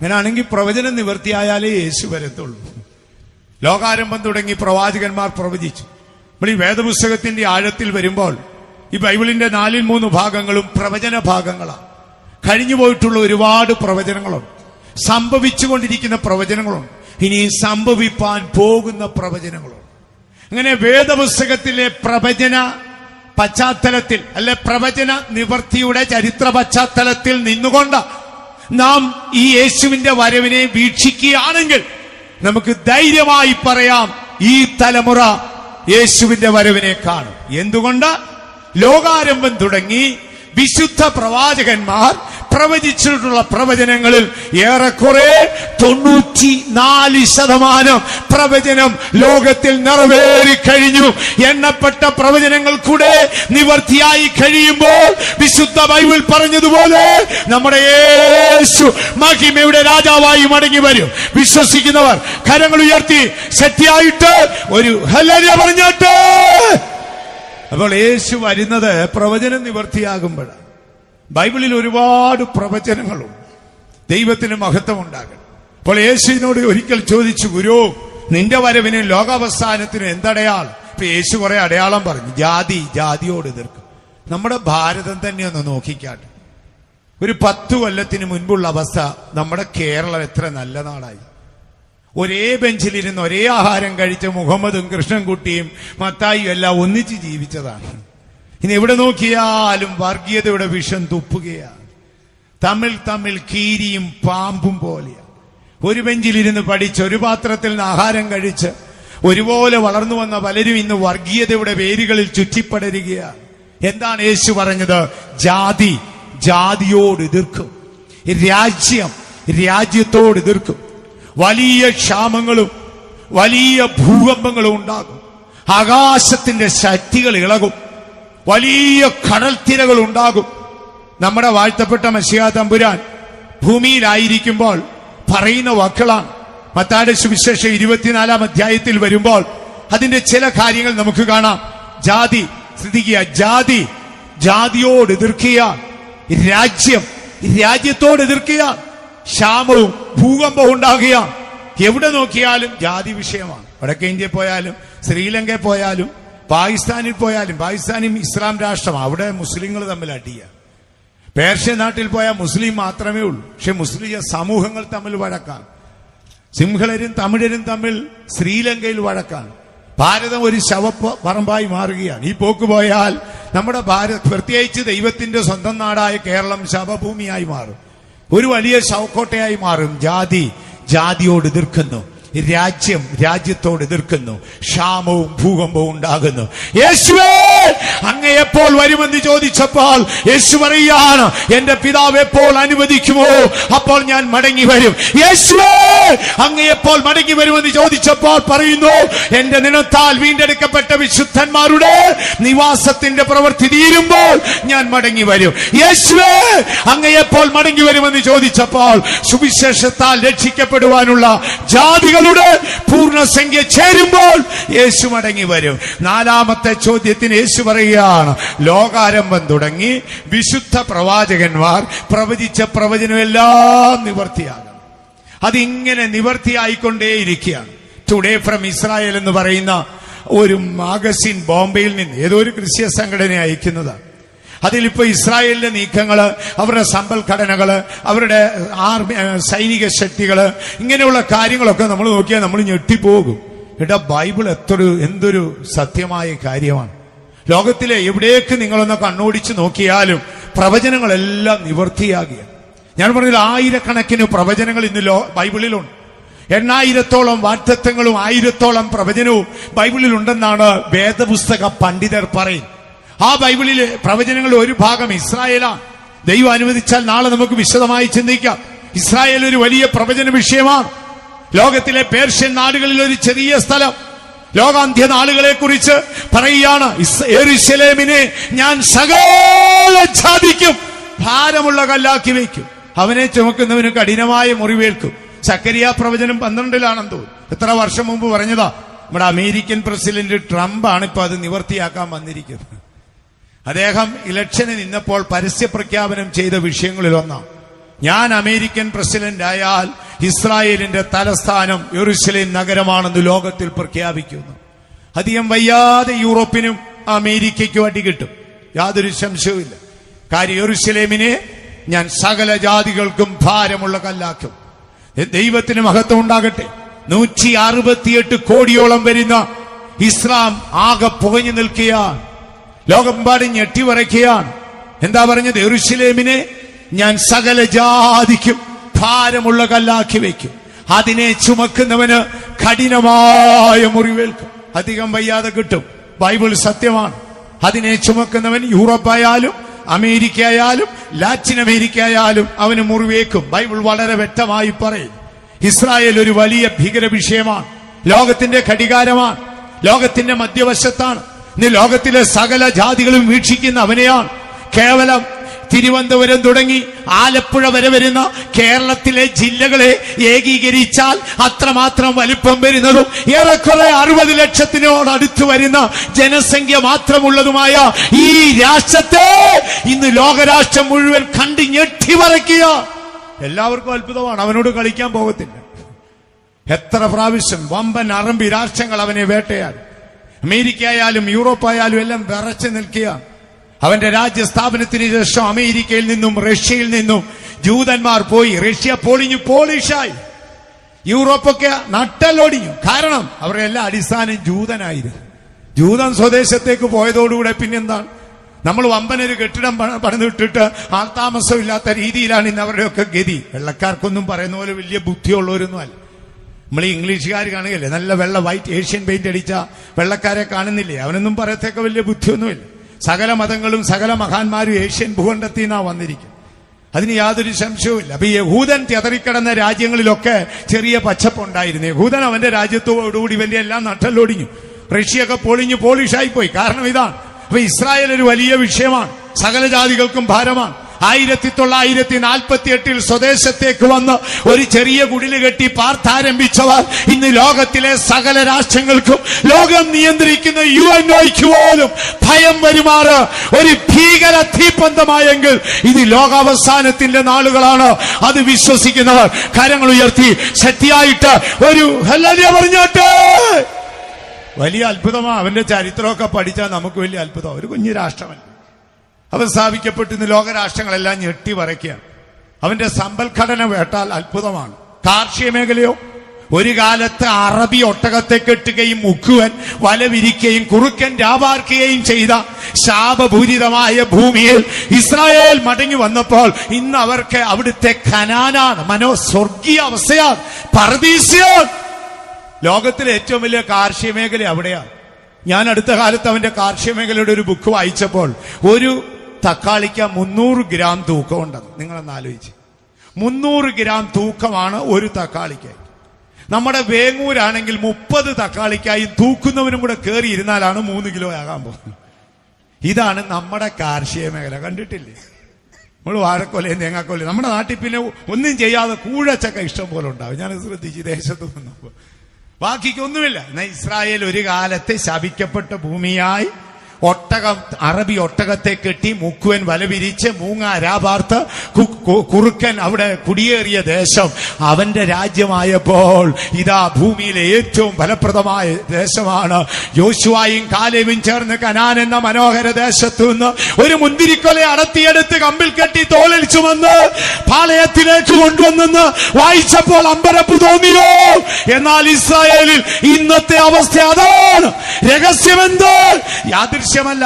അങ്ങനെയാണെങ്കിൽ പ്രവചനം നിവൃത്തിയായാലേ യേശു വരത്തുള്ളൂ. ലോകാരംഭം തുടങ്ങി പ്രവാചകന്മാർ പ്രവചിച്ചു. നമ്മൾ ഈ വേദപുസ്തകത്തിന്റെ ആഴത്തിൽ വരുമ്പോൾ ഈ ബൈബിളിന്റെ നാലിൽ മൂന്ന് ഭാഗങ്ങളും പ്രവചന ഭാഗങ്ങളാണ്. കഴിഞ്ഞു പോയിട്ടുള്ള ഒരുപാട് പ്രവചനങ്ങളുണ്ട്. സംഭവിച്ചുകൊണ്ടിരിക്കുന്ന പ്രവചനങ്ങളുണ്ട്. ഇനി സംഭവിപ്പാൻ പോകുന്ന പ്രവചനങ്ങളുണ്ട്. അങ്ങനെ വേദപുസ്തകത്തിലെ പ്രവചന പശ്ചാത്തലത്തിൽ അല്ലെ പ്രവചന നിവർത്തിയുടെ ചരിത്ര പശ്ചാത്തലത്തിൽ നിന്നുകൊണ്ട് നാം ഈ യേശുവിന്റെ വരവിനെ വീക്ഷിക്കുകയാണെങ്കിൽ നമുക്ക് ധൈര്യമായി പറയാം ഈ തലമുറ യേശുവിന്റെ വരവിനെ കാണും. എന്തുകൊണ്ട്? ലോകാരംഭം തുടങ്ങി വിശുദ്ധ പ്രവാചകന്മാർ പ്രവചിച്ചിട്ടുള്ള പ്രവചനങ്ങളിൽ ഏറെക്കുറെ തൊണ്ണൂറ്റി നാല് ശതമാനം പ്രവചനം ലോകത്തിൽ നിറവേറി കഴിഞ്ഞു. എണ്ണപ്പെട്ട പ്രവചനങ്ങൾ കൂടെ നിവർത്തിയായി കഴിയുമ്പോൾ വിശുദ്ധ ബൈബിൾ പറഞ്ഞതുപോലെ നമ്മുടെ യേശു മഹിമയുടെ രാജാവായി മടങ്ങി വരും. വിശ്വസിക്കുന്നവർ കരങ്ങൾ ഉയർത്തി ശക്തിയായിട്ട് ഒരു ഹലരിയ പറഞ്ഞോട്ടെ. അപ്പോൾ യേശു വരുന്നത് പ്രവചനം നിവർത്തിയാകുമ്പോഴാണ്. ബൈബിളിൽ ഒരുപാട് പ്രവചനങ്ങളും ദൈവത്തിന് മഹത്വം ഉണ്ടാകണം അപ്പോൾ യേശുവിനോട് ഒരിക്കൽ ചോദിച്ചു ഗുരു നിന്റെ വരവിന് ലോകാവസ്ഥാനത്തിന് എന്തടയാൾ ഇപ്പൊ യേശു കുറെ അടയാളം പറഞ്ഞു ജാതി ജാതിയോട് എതിർക്കും. നമ്മുടെ ഭാരതം തന്നെ ഒന്ന് നോക്കിക്കാട്ടെ. ഒരു പത്തു കൊല്ലത്തിന് മുൻപുള്ള അവസ്ഥ നമ്മുടെ കേരളം എത്ര നല്ല നാടായി ഒരേ ബെഞ്ചിലിരുന്ന് ഒരേ ആഹാരം കഴിച്ച മുഹമ്മദും കൃഷ്ണൻകുട്ടിയും മത്തായും എല്ലാം ഒന്നിച്ച് ജീവിച്ചതാണ്. ഇനി എവിടെ നോക്കിയാലും വർഗീയതയുടെ വിഷം തുപ്പുകയാണ്. തമ്മിൽ തമ്മിൽ കീരിയും പാമ്പും പോലെയാണ്. ഒരു ബെഞ്ചിലിരുന്ന് പഠിച്ച് ഒരു പാത്രത്തിൽ നിന്ന് ആഹാരം കഴിച്ച് ഒരുപോലെ വളർന്നു വന്ന പലരും ഇന്ന് വർഗീയതയുടെ വേരുകളിൽ ചുറ്റിപ്പടരുകയാണ്. എന്താണ് യേശു പറഞ്ഞത്? ജാതി ജാതിയോട് എതിർക്കും. രാജ്യം രാജ്യത്തോട് എതിർക്കും. വലിയ ക്ഷാമങ്ങളും വലിയ ഭൂകമ്പങ്ങളും ഉണ്ടാകും. ആകാശത്തിന്റെ ശക്തികൾ ഇളകും. വലിയ കടൽത്തിരകൾ തിരകൾ ഉണ്ടാകും. നമ്മുടെ വാഴ്ത്തപ്പെട്ട മഷിയാ തമ്പുരാൻ ഭൂമിയിലായിരിക്കുമ്പോൾ പറയുന്ന വാക്കുകളാണ്. മത്താടെ സുവിശേഷം ഇരുപത്തിനാലാം അധ്യായത്തിൽ വരുമ്പോൾ അതിന്റെ ചില കാര്യങ്ങൾ നമുക്ക് കാണാം. ജാതി ശ്രദ്ധിക്കുക. ജാതി ജാതിയോട് എതിർക്കുക. രാജ്യം രാജ്യത്തോട് എതിർക്കുക. ക്ഷാമവും ഭൂകമ്പവും ഉണ്ടാകുക എവിടെ നോക്കിയാലും ജാതി വിഷയമാണ്. വടക്കേ ഇന്ത്യയിൽ പോയാലും ശ്രീലങ്കയിൽ പോയാലും പാകിസ്ഥാനിൽ പോയാലും പാകിസ്ഥാനും ഇസ്ലാം രാഷ്ട്രം അവിടെ മുസ്ലിങ്ങൾ തമ്മിൽ അടിയ. പേർഷ്യ നാട്ടിൽ പോയാൽ മുസ്ലിം മാത്രമേ ഉള്ളൂ. പക്ഷെ മുസ്ലിം സമൂഹങ്ങൾ തമ്മിൽ വഴക്കാണ്. സിംഹളരും തമിഴരും തമ്മിൽ ശ്രീലങ്കയിൽ വഴക്കാണ്. ഭാരതം ഒരു ശവപ്പ പറമ്പായി മാറുകയാണ്. ഈ പോക്ക് പോയാൽ നമ്മുടെ ഭാരത് പ്രത്യേകിച്ച് ദൈവത്തിന്റെ സ്വന്തം നാടായ കേരളം ശവഭൂമിയായി മാറും. ഒരു വലിയ ശവക്കോട്ടയായി മാറും. ജാതി ജാതിയോട് എതിർക്കുന്നു. രാജ്യം രാജ്യത്തോട് എതിർക്കുന്നു. ക്ഷാമവും ഭൂകമ്പവും ഉണ്ടാകുന്നു. യേശുവേ അങ്ങയെപ്പോൾ വരുമെന്ന് ചോദിച്ചപ്പോൾ യേശു പറയാണ് എന്റെ പിതാവ് എപ്പോൾ അനുവദിക്കുമോ? അപ്പോൾ ഞാൻ മടങ്ങി വരും. യേശുവേ അങ്ങയെപ്പോൾ മടങ്ങി വരുമെന്ന് ചോദിച്ചപ്പോൾ പറയുന്നു എന്റെ നിനത്താൽ വീണ്ടെടുക്കപ്പെട്ട വിശുദ്ധന്മാരുടെ നിവാസത്തിന്റെ പ്രവൃത്തി തീരുമ്പോൾ ഞാൻ മടങ്ങി വരും. യേശുവേ അങ്ങയെപ്പോൾ മടങ്ങി വരുമെന്ന് ചോദിച്ചപ്പോൾ സുവിശേഷത്താൽ രക്ഷിക്കപ്പെടുവാനുള്ള ജാതികളുടെ പൂർണസംഖ്യ ചേരുമ്പോൾ യേശു മടങ്ങി വരും. നാലാമത്തെ ചോദ്യത്തിന് യേശു പറയുകയാണ് ലോകാരംഭം തുടങ്ങി വിശുദ്ധ പ്രവാചകന്മാർ പ്രവചിച്ച പ്രവചനം പ്രവചനമെല്ലാം നിവർത്തിയാകണം. അതിങ്ങനെ നിവർത്തിയായിക്കൊണ്ടേയിരിക്കുകയാണ്. ടുഡേ ഫ്രം ഇസ്രായേൽ എന്ന് പറയുന്ന ഒരു മാഗസിൻ ബോംബെയിൽ നിന്ന് ഏതോ ഒരു ക്രിസ്ത്യ സംഘടന അയക്കുന്നതാണ്. അതിലിപ്പോ ഇസ്രായേലിന്റെ നീക്കങ്ങൾ അവരുടെ സമ്പൽഘടനകൾ അവരുടെ ആർമി സൈനിക ശക്തികൾ ഇങ്ങനെയുള്ള കാര്യങ്ങളൊക്കെ നമ്മൾ നോക്കിയാൽ നമ്മൾ ഞെട്ടിപ്പോകും. എടാ ബൈബിൾ എത്ര എന്തൊരു സത്യമായ കാര്യമാണ്. ലോകത്തിലെ എവിടേക്ക് നിങ്ങളൊന്ന് കണ്ണോടിച്ച് നോക്കിയാലും പ്രവചനങ്ങളെല്ലാം നിവർത്തിയാകുക ഞാൻ പറഞ്ഞില്ല ആയിരക്കണക്കിന് പ്രവചനങ്ങൾ ഇന്ന് ലോ ബൈബിളിലുണ്ട്. എണ്ണായിരത്തോളം വാറ്റത്വങ്ങളും ആയിരത്തോളം പ്രവചനവും ബൈബിളിലുണ്ടെന്നാണ് വേദപുസ്തക പണ്ഡിതർ പറയും ആ ബൈബിളിലെ പ്രവചനങ്ങളുടെ ഒരു ഭാഗം ഇസ്രായേലാണ്. ദൈവം അനുവദിച്ചാൽ നാളെ നമുക്ക് വിശദമായി ചിന്തിക്കാം. ഇസ്രായേൽ ഒരു വലിയ പ്രവചന വിഷയമാണ്. ലോകത്തിലെ പേർഷ്യൻ നാടുകളിൽ ഒരു ചെറിയ സ്ഥലം. ലോകാന്ത്യ നാളുകളെ കുറിച്ച് പറയുകയാണ് എരുശലേമിനെ ഞാൻ സകല ജാതിക്കും ഭാരമുള്ള കല്ലാക്കി വയ്ക്കും. അവനെ ചുമക്കുന്നവന് കഠിനമായ മുറിവേൽക്കും. സക്കരിയ പ്രവചനം പന്ത്രണ്ടിലാണെന്ന് തോന്നുന്നു. എത്ര വർഷം മുമ്പ് പറഞ്ഞതാ നമ്മുടെ അമേരിക്കൻ പ്രസിഡന്റ് ട്രംപ് ആണ് ഇപ്പൊ അത് നിവർത്തിയാക്കാൻ വന്നിരിക്കുന്നത്. അദ്ദേഹം ഇലക്ഷന് നിന്നപ്പോൾ പരസ്യ പ്രഖ്യാപനം ചെയ്ത വിഷയങ്ങളിൽ ഒന്നാണ് ഞാൻ അമേരിക്കൻ പ്രസിഡന്റ് ആയാൽ ഇസ്രായേലിന്റെ തലസ്ഥാനം യെറുസലേം നഗരമാണെന്ന് ലോകത്തിൽ പ്രഖ്യാപിക്കുന്നു. അധികം വയ്യാതെ യൂറോപ്പിനും അമേരിക്കയ്ക്കും അടി കിട്ടും. യാതൊരു സംശയവുമില്ല. കാര്യം യെറുസലേമിനെ ഞാൻ സകല ജാതികൾക്കും ഭാരമുള്ള കല്ലാക്കും ദൈവത്തിന് മഹത്വം ഉണ്ടാകട്ടെ. നൂറ്റി അറുപത്തിയെട്ട് കോടിയോളം വരുന്ന ഇസ്ലാം ആകെ പുകഞ്ഞു നിൽക്കുകയാണ്. ലോകമെമ്പാടും ഞെട്ടിവറയ്ക്കുകയാണ് എന്താ പറഞ്ഞത്? എറുശിലേമിനെ ഞാൻ സകല ജാതിക്കും ഭാരമുള്ള കല്ലാക്കി വയ്ക്കും. അതിനെ ചുമക്കുന്നവന് കഠിനമായ മുറിവേൽക്കും. അധികം വയ്യാതെ കിട്ടും. ബൈബിൾ സത്യമാണ്. അതിനെ ചുമക്കുന്നവൻ യൂറോപ്പായാലും അമേരിക്ക ആയാലും ലാറ്റിൻ അമേരിക്ക ആയാലും അവന് മുറിവേക്കും ബൈബിൾ വളരെ വ്യക്തമായി പറയും. ഇസ്രായേൽ ഒരു വലിയ ഭീകര വിഷയമാണ് ലോകത്തിന്റെ ഘടികാരമാണ്. ലോകത്തിന്റെ മധ്യവശത്താണ്. ഇന്ന് ലോകത്തിലെ സകല ജാതികളും വീക്ഷിക്കുന്ന അവനെയാണ്. കേവലം തിരുവനന്തപുരം തുടങ്ങി ആലപ്പുഴ വരെ വരുന്ന കേരളത്തിലെ ജില്ലകളെ ഏകീകരിച്ചാൽ അത്രമാത്രം വലിപ്പം വരുന്നതും ഏറെക്കുറെ അറുപത് ലക്ഷത്തിനോട് അടുത്ത് വരുന്ന ജനസംഖ്യ മാത്രമുള്ളതുമായ ഈ രാഷ്ട്രത്തെ ഇന്ന് ലോകരാഷ്ട്രം മുഴുവൻ കണ്ട് ഞെട്ടിവറയ്ക്കുക എല്ലാവർക്കും അത്ഭുതമാണ്. അവനോട് കളിക്കാൻ പോകത്തില്ല. എത്ര പ്രാവശ്യം വമ്പൻ അറമ്പി രാഷ്ട്രങ്ങൾ അവനെ വേട്ടയാടി. അമേരിക്ക ആയാലും യൂറോപ്പ് ആയാലും എല്ലാം വിറച്ചു നിൽക്കുക അവന്റെ രാജ്യസ്ഥാപനത്തിന് ശേഷം അമേരിക്കയിൽ നിന്നും റഷ്യയിൽ നിന്നും ജൂതന്മാർ പോയി. റഷ്യ പൊളിഞ്ഞു പോളിഷായി. യൂറോപ്പൊക്കെ നട്ടലൊടിഞ്ഞു കാരണം അവരുടെ എല്ലാ അടിസ്ഥാനം ജൂതനായിരുന്നു. ജൂതൻ സ്വദേശത്തേക്ക് പോയതോടുകൂടെ പിന്നെന്താണ്? നമ്മൾ വമ്പനൊരു കെട്ടിടം പണ- പണിതിട്ടിട്ട് ആൾതാമസം ഇല്ലാത്ത രീതിയിലാണ് ഇന്ന് അവരുടെയൊക്കെ ഗതി. വെള്ളക്കാർക്കൊന്നും പറയുന്ന പോലെ വലിയ ബുദ്ധിയുള്ളവരൊന്നും അല്ല. നമ്മൾ ഈ ഇംഗ്ലീഷുകാർ കാണുകയല്ലേ? നല്ല വെള്ള വൈറ്റ് ഏഷ്യൻ പെയിന്റ് അടിച്ച വെള്ളക്കാരെ കാണുന്നില്ലേ? അവനൊന്നും പറയത്തേക്ക വലിയ ബുദ്ധിയൊന്നുമില്ല. സകല മതങ്ങളും സകല മഹാന്മാരും ഏഷ്യൻ ഭൂഖണ്ഡത്തിൽ നിന്നാ വന്നിരിക്കും അതിന് യാതൊരു സംശയവുമില്ല. അപ്പൊ യഹൂദൻ തെതറിക്കിടന്ന രാജ്യങ്ങളിലൊക്കെ ചെറിയ പച്ചപ്പുണ്ടായിരുന്നു യഹൂദൻ അവന്റെ രാജ്യത്തോടുകൂടി വലിയ എല്ലാം നട്ടല്ലൊടിഞ്ഞു. റഷ്യയൊക്കെ പൊളിഞ്ഞു പോളിഷായി പോയി. കാരണം ഇതാണ്. അപ്പൊ ഇസ്രായേൽ ഒരു വലിയ വിഷയമാണ്. സകല ജാതികൾക്കും ഭാരമാണ്. ആയിരത്തി തൊള്ളായിരത്തി നാൽപ്പത്തി എട്ടിൽ സ്വദേശത്തേക്ക് വന്ന് ഒരു ചെറിയ കുടിൽ കെട്ടി പാർത്താരംഭിച്ചവർ ഇന്ന് ലോകത്തിലെ സകല രാഷ്ട്രങ്ങൾക്കും ലോകം നിയന്ത്രിക്കുന്ന യു എൻ ഒയ്ക്ക് പോലും ഭയം വരുമാറ്. ഒരു ഭീകര തീപ്പന്തമായെങ്കിൽ ഇത് ലോകാവസാനത്തിന്റെ നാളുകളാണ്. അത് വിശ്വസിക്കുന്നവർ കരങ്ങൾ ഉയർത്തി ശക്തിയായിട്ട് ഒരു ഹല്ലലിയ പറഞ്ഞോട്ടെ. വലിയ അത്ഭുതമാണ് അവന്റെ ചരിത്രമൊക്കെ പഠിച്ചാൽ നമുക്ക് വലിയ അത്ഭുതം ഒരു കുഞ്ഞു രാഷ്ട്രമല്ല. അവൻ സ്ഥാപിക്കപ്പെട്ട് ഇന്ന് ലോകരാഷ്ട്രങ്ങളെല്ലാം ഞെട്ടി വരയ്ക്കുകയാണ്. അവന്റെ സമ്പൽഘടന വേട്ടാൽ അത്ഭുതമാണ്. കാർഷിക മേഖലയോ ഒരു കാലത്ത് അറബി ഒട്ടകത്തെ കെട്ടുകയും മുക്കുവൻ വല വിരിക്കുകയും കുറുക്കൻ രാപാർക്കുകയും ചെയ്ത ശാപപൂരിതമായ ഭൂമിയിൽ ഇസ്രായേൽ മടങ്ങി വന്നപ്പോൾ ഇന്ന് അവർക്ക് അവിടുത്തെ ഖനാനാണ് മനോ സ്വർഗീയ അവസ്ഥയാണ് പറദീസിയോ ലോകത്തിലെ ഏറ്റവും വലിയ കാർഷിക മേഖല അവിടെയാണ്. ഞാൻ അടുത്ത കാലത്ത് അവന്റെ കാർഷിക മേഖലയുടെ ഒരു ബുക്ക് വായിച്ചപ്പോൾ ഒരു തക്കാളിക്ക് മുന്നൂറ് ഗ്രാം തൂക്കം തൂക്കമുണ്ടെന്ന് നിങ്ങളൊന്ന് ആലോചിച്ച്. മുന്നൂറ് ഗ്രാം തൂക്കമാണ് ഒരു തക്കാളിക്ക്. നമ്മുടെ വേങ്ങൂരാണെങ്കിൽ മുപ്പത് തക്കാളിക്കായി തൂക്കുന്നവനും കൂടെ കയറി ഇരുന്നാലാണ് മൂന്ന് കിലോ ആകാൻ പോകുന്നത്. ഇതാണ് നമ്മുടെ കാർഷിക മേഖല. കണ്ടിട്ടില്ലേ? നമ്മൾ വാഴക്കൊലയും തേങ്ങാക്കൊലയും. നമ്മുടെ നാട്ടിൽ പിന്നെ ഒന്നും ചെയ്യാതെ കൂഴച്ചക്ക ഇഷ്ടം പോലെ ഉണ്ടാവും. ഞാൻ ശ്രദ്ധിച്ച് ദേശത്ത് വന്നപ്പോൾ ബാക്കിക്കൊന്നുമില്ല. എന്നാൽ ഇസ്രായേൽ ഒരു കാലത്ത് ശപിക്കപ്പെട്ട ഭൂമിയായി ഒട്ടകം അറബി ഒട്ടകത്തെ കെട്ടി മുക്കുവൻ വല വിരിച്ച് മൂങ്ങ രാപാർത്ത് കുറുക്കൻ അവിടെ കുടിയേറിയ ദേശം. അവന്റെ രാജ്യമായപ്പോൾ ഇതാ ഭൂമിയിലെ ഏറ്റവും ഫലപ്രദമായ ദേശമാണ്. യോശുവായും കാലേവും ചേർന്ന് കനാൻ എന്ന മനോഹര ദേശത്തു നിന്ന് ഒരു മുന്തിരിക്കൊല അടത്തിയെടുത്ത് കമ്പിൽ കെട്ടി തോളിൽ ചുമന്ന് പാളയത്തിലേക്ക് കൊണ്ടുവന്നെന്ന് വായിച്ചപ്പോൾ അമ്പരപ്പ് തോന്നിയോ? എന്നാൽ ഇസ്രായേലിൽ ഇന്നത്തെ അവസ്ഥ അതാണ്. രഹസ്യമെന്ത്? യാദൃശ്യമല്ല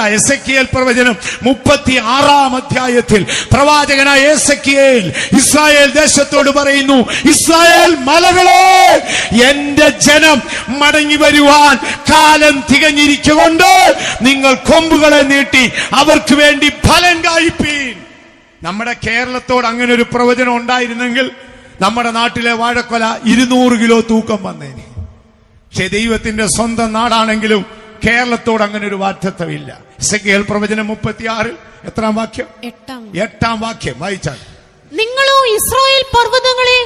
എൽ പ്രവചനം മുപ്പത്തി ആറാം അധ്യായത്തിൽ പ്രവാചകനായ എസക്കിയേൽ ഇസ്രായേൽ ദേശത്തോട് പറയുന്നു ഇസ്രായേൽ മലകളെ എന്റെ ജനം മടങ്ങി വരുവാൻ കാലം തികഞ്ഞിരിക്കുകൊണ്ട് നിങ്ങൾ കൊമ്പുകളെ നീട്ടി അവർക്ക് വേണ്ടി ഫലം കായ്പീൻ. നമ്മുടെ കേരളത്തോട് അങ്ങനെ ഒരു പ്രവചനം ഉണ്ടായിരുന്നെങ്കിൽ നമ്മുടെ നാട്ടിലെ വാഴക്കൊല ഇരുന്നൂറ് കിലോ തൂക്കം വന്നേനെ. പക്ഷെ ദൈവത്തിന്റെ സ്വന്തം നാടാണെങ്കിലും കേരളത്തോട് അങ്ങനെ ഒരു വാറ്റത്വമില്ല ഇസക്കേൽ പ്രവചനം മുപ്പത്തിയാറിൽ എത്രാം വാക്യം? എട്ടാം. എട്ടാം വാക്യം വായിച്ചാൽ. നിങ്ങളോ ഇസ്രായേൽ പർവതങ്ങളെ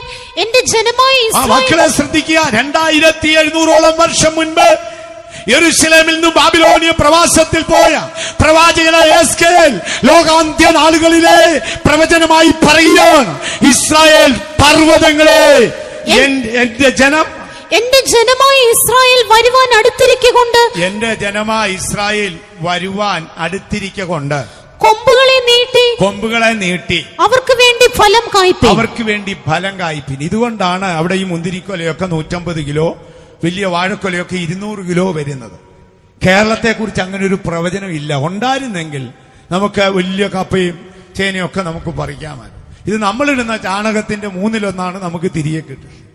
എന്റെ ജനമായി ആ മക്കളെ ശ്രദ്ധിക്കുക. രണ്ടായിരത്തി എഴുന്നൂറോളം വർഷം മുൻപ് യെരുസലേമിൽ നിന്ന് ബാബിലോണിയ പ്രവാസത്തിൽ പോയ പ്രവാചകനായ ലോകാന്ത്യ നാളുകളിലെ പ്രവചനമായി പറയുകയാണ് ഇസ്രായേൽ പർവതങ്ങളെ എന്റെ ജനം എന്റെ ജനമായ ഇസ്രായേൽ വരുവാൻ അടുത്തിരിക്കൊണ്ട് എന്റെ ജനമായ ഇസ്രായേൽ വരുവാൻ അടുത്തിരിക്കൊണ്ട് കൊമ്പുകളെ നീട്ടി കൊമ്പുകളെ നീട്ടി അവർക്ക് വേണ്ടി ഫലം കായ്പ അവർക്ക് വേണ്ടി ഫലം കായ്പിൻ. ഇതുകൊണ്ടാണ് അവിടെ ഈ മുന്തിരിക്കൊലയൊക്കെ നൂറ്റമ്പത് കിലോ വലിയ വാഴക്കൊലയൊക്കെ ഇരുന്നൂറ് കിലോ വരുന്നത്. കേരളത്തെ കുറിച്ച് അങ്ങനെ ഒരു പ്രവചനം ഇല്ല. ഉണ്ടായിരുന്നെങ്കിൽ നമുക്ക് വലിയ കപ്പയും ചേനയൊക്കെ നമുക്ക് പറിക്കാമായിരുന്നു. ഇത് നമ്മളിടുന്ന ചാണകത്തിന്റെ മൂന്നിലൊന്നാണ് നമുക്ക് തിരികെ കിട്ടുന്നത്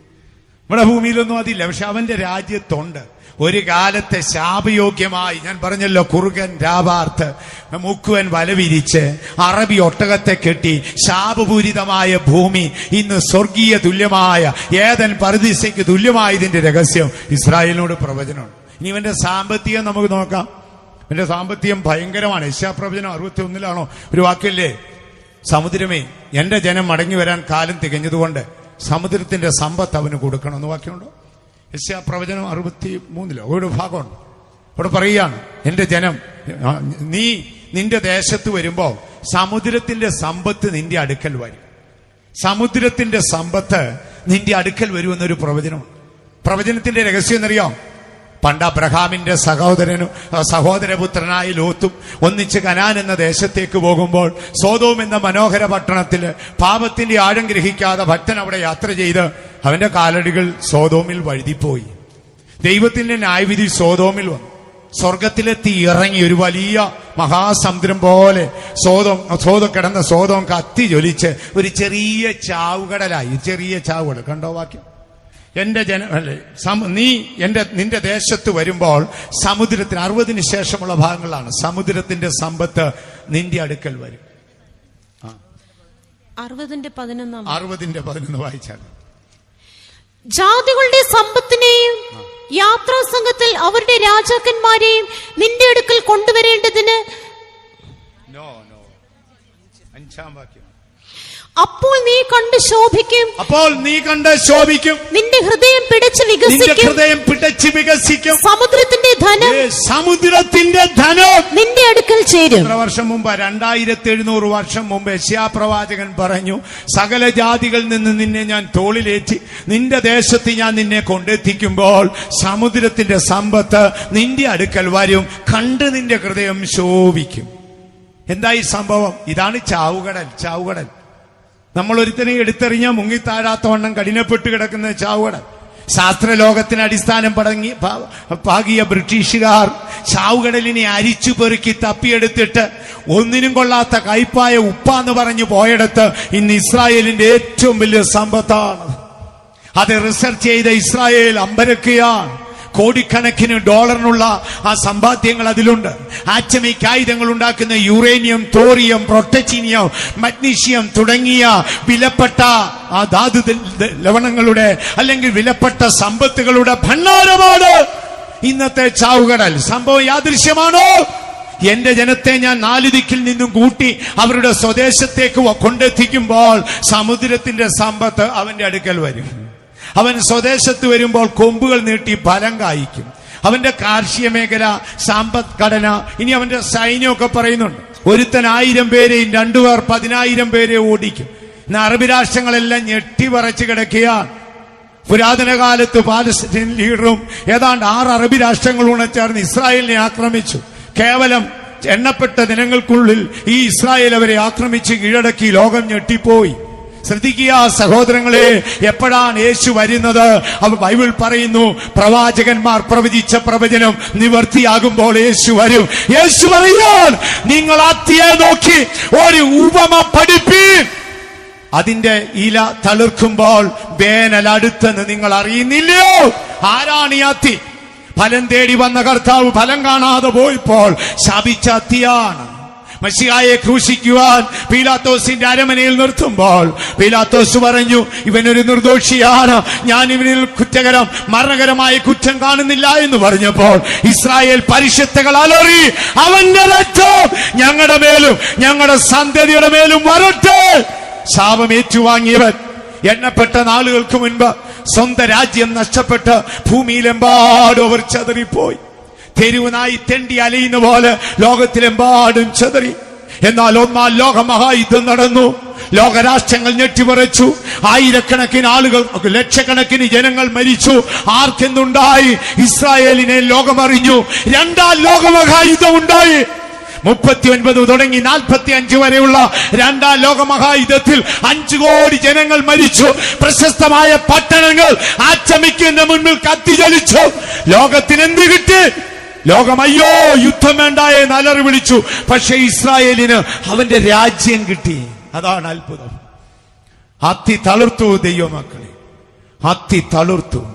നമ്മുടെ ഭൂമിയിലൊന്നും അതില്ല പക്ഷെ അവന്റെ രാജ്യത്തുണ്ട്. ഒരു കാലത്തെ ശാപയോഗ്യമായി ഞാൻ പറഞ്ഞല്ലോ കുറുകൻ രാവാർത്ത് മുക്കുവൻ വലവിരിച്ച് അറബി ഒട്ടകത്തെ കെട്ടി ശാപപൂരിതമായ ഭൂമി ഇന്ന് സ്വർഗീയ തുല്യമായ ഏതൻ പരദിശയ്ക്ക് തുല്യമായതിന്റെ രഹസ്യം ഇസ്രായേലിനോട് പ്രവചനമാണ് ഇനി ഇവന്റെ സാമ്പത്തികം നമുക്ക് നോക്കാം. ഇവന്റെ സാമ്പത്തികം ഭയങ്കരമാണ്. യശാപ്രവചനം അറുപത്തി ഒന്നിലാണോ ഒരു വാക്കില്ലേ? സമുദ്രമേ എന്റെ ജനം മടങ്ങി വരാൻ കാലം തികഞ്ഞതുകൊണ്ട് സമുദ്രത്തിന്റെ സമ്പത്ത് അവന് കൊടുക്കണം എന്ന് വാക്യമുണ്ടോ? യശാ പ്രവചനം അറുപത്തി മൂന്നിലോ ഒരു ഭാഗമുണ്ട്. അവിടെ പറയുകയാണ് എന്റെ ജനം നീ നിന്റെ ദേശത്ത് വരുമ്പോൾ സമുദ്രത്തിന്റെ സമ്പത്ത് നിന്റെ അടുക്കൽ വരും. സമുദ്രത്തിന്റെ സമ്പത്ത് നിന്റെ അടുക്കൽ വരുമെന്നൊരു പ്രവചനമാണ് പ്രവചനത്തിന്റെ രഹസ്യം എന്നറിയാം. പണ്ട് അബ്രഹാമിന്റെ സഹോദരനും സഹോദരപുത്രനായ ലോത്തും ഒന്നിച്ച് കനാൻ എന്ന ദേശത്തേക്ക് പോകുമ്പോൾ സോതോം എന്ന മനോഹര പട്ടണത്തിൽ പാപത്തിന്റെ ആഴം ഗ്രഹിക്കാതെ ഭക്തൻ അവിടെ യാത്ര ചെയ്ത് അവന്റെ കാലടികൾ സോതോമിൽ വഴുതിപ്പോയി. ദൈവത്തിന്റെ ന്യായവിധി സോതോമിൽ വന്നു. സ്വർഗത്തിലെത്തി ഇറങ്ങി ഒരു വലിയ മഹാസമുദ്രം പോലെ സോതം സോതം കിടന്ന സോതം കത്തി ജ്വലിച്ച് ഒരു ചെറിയ ചാവുകടലായി ചെറിയ ചാവുകടൽ. കണ്ടോ വാക്യം? എന്റെ ജന നീ എന്റെ നിന്റെ ദേശത്ത് വരുമ്പോൾ സമുദ്രത്തിന് അറുപതിന് ശേഷമുള്ള ഭാഗങ്ങളാണ്. സമുദ്രത്തിന്റെ സമ്പത്ത് നിന്റെ അടുക്കൽ വരും. അറുപതിന്റെ പതിനൊന്നാം അറുപതിന്റെ പതിനൊന്ന് വായിച്ചാൽ ജാതികളുടെ സമ്പത്തിനെയും യാത്രാ സംഘത്തിൽ അവരുടെ രാജാക്കന്മാരെയും നിന്റെ അടുക്കൽ കൊണ്ടുവരേണ്ടതിന് അഞ്ചാം വാക്യം. അപ്പോൾ നീ കണ്ട് ശോഭിക്കും. അപ്പോൾ നീ കണ്ട് ശോഭിക്കും. നിന്റെ ഹൃദയം പിടിച്ച് വികസിക്കും. ഹൃദയം പിടച്ച് വികസിക്കും. സമുദ്രത്തിന്റെ ധനം സമുദ്രത്തിന്റെ ധനം. നിന്റെ അടുക്കൽ ചേരും. വർഷം മുമ്പ്? രണ്ടായിരത്തി എഴുന്നൂറ് വർഷം മുമ്പ് പ്രവാചകൻ പറഞ്ഞു സകല ജാതികളിൽ നിന്ന് നിന്നെ ഞാൻ തോളിലേറ്റി നിന്റെ ദേശത്ത് ഞാൻ നിന്നെ കൊണ്ടെത്തിക്കുമ്പോൾ സമുദ്രത്തിന്റെ സമ്പത്ത് നിന്റെ അടുക്കൽ വരും. കണ്ട് നിന്റെ ഹൃദയം ശോഭിക്കും. എന്താ ഈ സംഭവം? ഇതാണ് ചാവുകടൽ ചാവുകടൽ. നമ്മൾ ഒരുത്തനെ എടുത്തെറിഞ്ഞാൽ മുങ്ങിത്താഴാത്തവണ്ണം കഠിനപ്പെട്ട് കിടക്കുന്ന ചാവുകടൽ ശാസ്ത്രലോകത്തിന് അടിസ്ഥാനം പടങ്ങി പാകിയ ബ്രിട്ടീഷുകാർ ചാവുകടലിനെ അരിച്ചു പെറുക്കി തപ്പിയെടുത്തിട്ട് ഒന്നിനും കൊള്ളാത്ത കയ്പായ ഉപ്പാന്ന് പറഞ്ഞു പോയെടുത്ത് ഇന്ന് ഇസ്രായേലിന്റെ ഏറ്റവും വലിയ സമ്പത്താണ്. അത് റിസർച്ച് ചെയ്ത ഇസ്രായേൽ അമ്പരക്കുകയാണ്. കോടിക്കണക്കിന് ഡോളറിനുള്ള ആ സമ്പാദ്യങ്ങൾ അതിലുണ്ട്. ആറ്റമിക് ആയുധങ്ങൾ ഉണ്ടാക്കുന്ന യുറേനിയം തോറിയം പ്രൊട്ടച്ചീനിയം മഗ്നീഷ്യം തുടങ്ങിയ വിലപ്പെട്ട ആ ധാതു ലവണങ്ങളുടെ അല്ലെങ്കിൽ വിലപ്പെട്ട സമ്പത്തുകളുടെ ഭണ്ഡാരമാണ് ഇന്നത്തെ ചാവുകടൽ. സംഭവം യാദൃശ്യമാണോ? എന്റെ ജനത്തെ ഞാൻ നാലു ദിക്കിൽ നിന്നും കൂട്ടി അവരുടെ സ്വദേശത്തേക്ക് കൊണ്ടെത്തിക്കുമ്പോൾ സമുദ്രത്തിന്റെ സമ്പത്ത് അവന്റെ അടുക്കൽ വരും. അവൻ സ്വദേശത്ത് വരുമ്പോൾ കൊമ്പുകൾ നീട്ടി ഫലം കായ്ക്കും. അവന്റെ കാർഷിക മേഖല സമ്പദ്ഘടന ഇനി അവന്റെ സൈന്യമൊക്കെ പറയുന്നുണ്ട്. ഒരുത്തൻ ആയിരം പേരെയും രണ്ടുപേർ പതിനായിരം പേരെ ഓടിക്കും. ഇന്ന് അറബി രാഷ്ട്രങ്ങളെല്ലാം ഞെട്ടി ഞെട്ടിവറച്ച് കിടക്കുകയാണ്. പുരാതന കാലത്ത് പാലസ്തീൻ ലീഡറും ഏതാണ്ട് ആറ് അറബി രാഷ്ട്രങ്ങളൂടെ ചേർന്ന് ഇസ്രായേലിനെ ആക്രമിച്ചു. കേവലം എണ്ണപ്പെട്ട ദിനങ്ങൾക്കുള്ളിൽ ഈ ഇസ്രായേൽ അവരെ ആക്രമിച്ച് കീഴടക്കി ലോകം ഞെട്ടിപ്പോയി. ശ്രദ്ധിക്കുക സഹോദരങ്ങളെ എപ്പോഴാണ് യേശു വരുന്നത്? അവ ബൈബിൾ പറയുന്നു പ്രവാചകന്മാർ പ്രവചിച്ച പ്രവചനം നിവർത്തിയാകുമ്പോൾ യേശു വരും. യേശു പറയാൻ നിങ്ങൾ അത്തിയെ നോക്കി ഒരു ഉപമ പഠിപ്പി അതിന്റെ ഇല തളിർക്കുമ്പോൾ വേനൽ അടുത്തെന്ന് നിങ്ങൾ അറിയുന്നില്ലയോ? ആരാണ് ഈ അത്തി? ഫലം തേടി വന്ന കർത്താവ് ഫലം കാണാതെ പോയപ്പോൾ ശപിച്ച അത്തിയാണ്. മഷിയായെ ക്രൂശിക്കുവാൻ പീലാത്തോസിന്റെ അരമനയിൽ നിർത്തുമ്പോൾ പീലാത്തോസ് പറഞ്ഞു ഇവനൊരു നിർദോഷിയാണ്. ഞാൻ ഇവനിൽ കുറ്റകരം മരണകരമായ കുറ്റം കാണുന്നില്ല എന്ന് പറഞ്ഞപ്പോൾ ഇസ്രായേൽ പരിശുദ്ധകൾ അലറി അവന്റെ രക്തം ഞങ്ങളുടെ മേലും ഞങ്ങളുടെ സന്തതിയുടെ മേലും വരട്ടെ. ശാപം ഏറ്റുവാങ്ങിയവൻ എണ്ണപ്പെട്ട നാളുകൾക്ക് മുൻപ് സ്വന്തം രാജ്യം നഷ്ടപ്പെട്ട് ഭൂമിയിലെമ്പാടും അവർ ചതറിപ്പോയി. തെരുവനായി തെണ്ടി അലയുന്ന പോലെ ലോകത്തിലെമ്പാടും ചെതറി. എന്നാൽ ഒന്നാം ലോകമഹായുദ്ധം നടന്നു. ലോകരാഷ്ട്രങ്ങൾ ഞെട്ടിമറിച്ചു. ആയിരക്കണക്കിന് ആളുകൾ ലക്ഷക്കണക്കിന് ജനങ്ങൾ മരിച്ചു. ആർക്കെന്തുണ്ടായി ഇസ്രായേലിനെ ലോകമറിഞ്ഞു. രണ്ടാം ലോകമഹായുദ്ധം ഉണ്ടായി. മുപ്പത്തി ഒൻപത് തുടങ്ങി നാൽപ്പത്തി അഞ്ച് വരെയുള്ള രണ്ടാം ലോകമഹായുദ്ധത്തിൽ അഞ്ചു കോടി ജനങ്ങൾ മരിച്ചു. പ്രശസ്തമായ പട്ടണങ്ങൾ ആച്ചമിക്കുന്ന മുൻപിൽ കത്തിജലിച്ചു ലോകത്തിന് എന്ത് കിട്ടി? ലോകം അയ്യോ യുദ്ധം വേണ്ടായേ നലറി വിളിച്ചു. പക്ഷെ ഇസ്രായേലിന് അവന്റെ രാജ്യം കിട്ടി. അതാണ് അത്ഭുതം. അത്തി തളിർത്തു ദൈവമക്കളെ. അത്തി തളിർത്തു.